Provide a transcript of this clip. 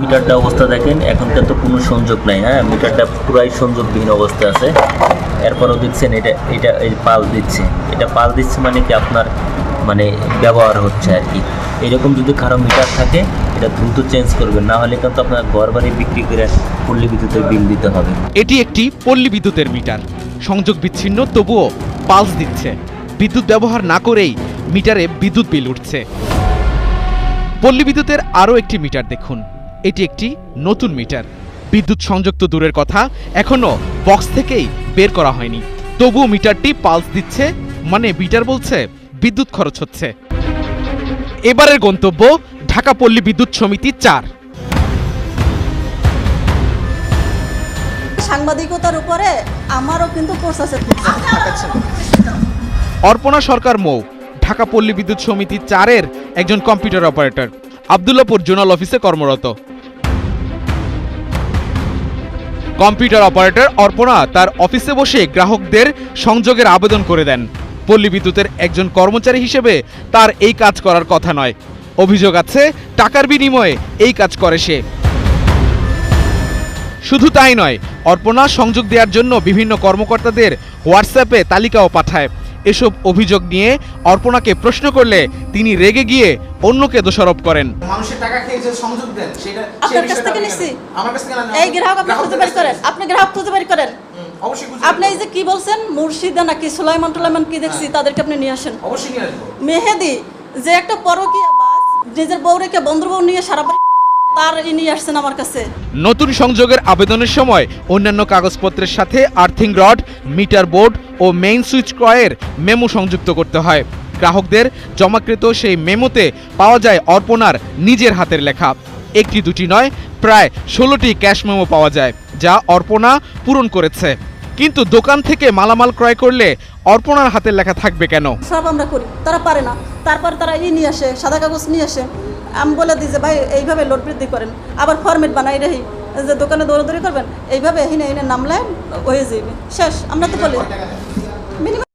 মিটারটা অবস্থা দেখেন এখনটা তো কোনো সংযোগ নাই হ্যাঁ? মিটারটা পুরাই সংযোগবিহীন অবস্থা আছে। এরপরও দেখছেন এটা এটা এই পাল দিচ্ছে। এটা পাল দিচ্ছে মানে কি আপনার মানে ব্যবহার হচ্ছে আর কি। এরকম যদি কারও মিটার থাকে, এটা দ্রুত চেঞ্জ করবেন, না হলে কিন্তু আপনার ঘর বাড়ি বিক্রি করে পল্লী বিদ্যুতের বিল দিতে হবে। এটি একটি পল্লী বিদ্যুতের মিটার। সংযোগ বিচ্ছিন্ন, তবুও পালস দিচ্ছে। বিদ্যুৎ ব্যবহার না করেই মিটারে বিদ্যুৎ বিল উঠছে। পল্লী বিদ্যুতের আরও একটি মিটার দেখুন। এটি একটি নতুন মিটার। বিদ্যুৎ সংযোগ তো দূরের কথা এখনও বক্স থেকেই বের করা হয়নি। তবুও মিটারটি পালস দিচ্ছে মানে মিটার বলছে বিদ্যুৎ খরচ হচ্ছে। এবারের গন্তব্য ঢাকা পল্লী বিদ্যুৎ সমিতি চার। সাংবাদিকতার উপরে আমারও কিন্তু কোর্স আছে অর্পণা সরকার মৌ ঢাকা পল্লী বিদ্যুৎ সমিতি চারের একজন কম্পিউটার অপারেটর আবদুল্লাপুর জোনাল অফিসে কর্মরত। কম্পিউটার অপারেটর অর্পণা তার অফিসে বসে গ্রাহকদের সংযোগের আবেদন করে দেন। পল্লী বিদ্যুতের একজন কর্মচারী হিসেবে তার এই কাজ করার কথা নয়। অভিযোগ আছে, টাকার বিনিময়ে এই কাজ করে সে। শুধু তাই নয়, অর্পণা সংযোগ দেওয়ার জন্য বিভিন্ন কর্মকর্তাদের হোয়াটসঅ্যাপে তালিকাও পাঠায়। এসব অভিযোগ নিয়ে অর্পণাকে প্রশ্ন করলে তিনি রেগে গিয়ে অন্যকে দোষারোপ করেন। মানুষের টাকা খেয়ে যে সংযোগ দেন সেটা আপনার কাছ থেকে আপনি আমার কাছ থেকে না, এই গ্রাহক আপনি খুঁজে বের করেন। আপনি গ্রাহক খুঁজে বের করেন। আপনি এই যে কি বলছেন? মুর্শিদা নাকি সুলাইমান টুলাইমান কি দেখছি? তাদেরকে আপনি নিয়ে আসেন। অবশ্যই নিয়ে আসব। মেহেদি যে একটা পরকীয়া বাস নিজের বউ রেখে বন্ধু বউ নিয়ে সারা বাড়ি তার ই আসছেন আমার কাছে। নতুন সংযোগের আবেদনের সময় অন্যান্য কাগজপত্রের সাথে আর্থিং রড মিটার বোর্ড ও মেইন সুইচ ক্রয়ের মেমো সংযুক্ত করতে হয়। গ্রাহকদের জমাকৃত সেই মেমোতে পাওয়া যায় অর্পণার নিজের হাতের লেখা। একটি দুটি নয় প্রায় ষোলোটি ক্যাশ মেমো পাওয়া যায় যা অর্পণা পূরণ করেছে। কিন্তু দোকান থেকে মালামাল ক্রয় করলে অর্পণার হাতের লেখা থাকবে কেন? সব আমরা করি তারা পারে না। তারপর তারা ই নিয়ে আসে সাদা কাগজ নিয়ে আসে। আমি বলে দিই যে ভাই, এইভাবে লোড বৃদ্ধি করেন। আবার ফরমেট বানাই রেহি। যে দোকানে দৌড়াদৌড়ি করবেন, এইভাবে এখানে এনে নামলে হয়ে যাবে শেষ, আমরা তো বলি। মিনিমাম